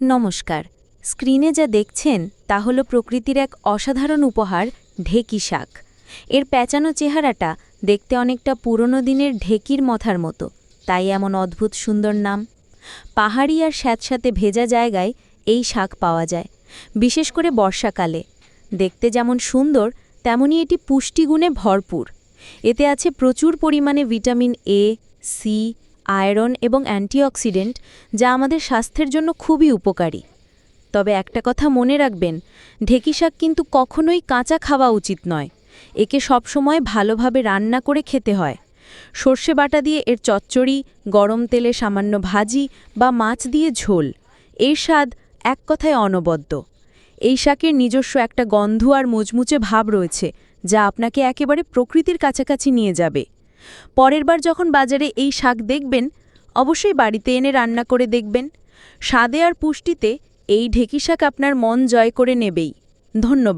নমস্কার। স্ক্রিনে যা দেখছেন, তা হল প্রকৃতির এক অসাধারণ উপহার, ঢেকি শাক। এর প্যাঁচানো চেহারাটা দেখতে অনেকটা পুরনো দিনের ঢেকির মথার মতো, তাই এমন অদ্ভুত সুন্দর নাম। পাহাড়ি আর স্যাঁতস্যাঁতে ভেজা জায়গায় এই শাক পাওয়া যায়, বিশেষ করে বর্ষাকালে। দেখতে যেমন সুন্দর, তেমনি এটি পুষ্টিগুণে ভরপুর। এতে আছে প্রচুর পরিমাণে ভিটামিন এ সি আয়রন এবং অ্যান্টিঅক্সিডেন্ট, যা আমাদের স্বাস্থ্যের জন্য খুবই উপকারী। তবে একটা কথা মনে রাখবেন, ঢেকি শাক কিন্তু কখনোই কাঁচা খাওয়া উচিত নয়। একে সবসময় ভালোভাবে রান্না করে খেতে হয়। সর্ষে বাটা দিয়ে এর চচ্চড়ি, গরম তেলে সামান্য ভাজি বা মাছ দিয়ে ঝোল, এর স্বাদ এক কথায় অনবদ্য। এই শাকের নিজস্ব একটা গন্ধ আর মুচমুচে ভাব রয়েছে, যা আপনাকে একেবারে প্রকৃতির কাছাকাছি নিয়ে যাবে। পরের বার যখন বাজারে এই শাক দেখবেন, অবশ্যই বাড়িতে এনে রান্না করে দেখবেন। স্বাদে আর পুষ্টিতে এই ঢেকি শাক আপনার মন জয় করে নেবেই। ধন্যবাদ।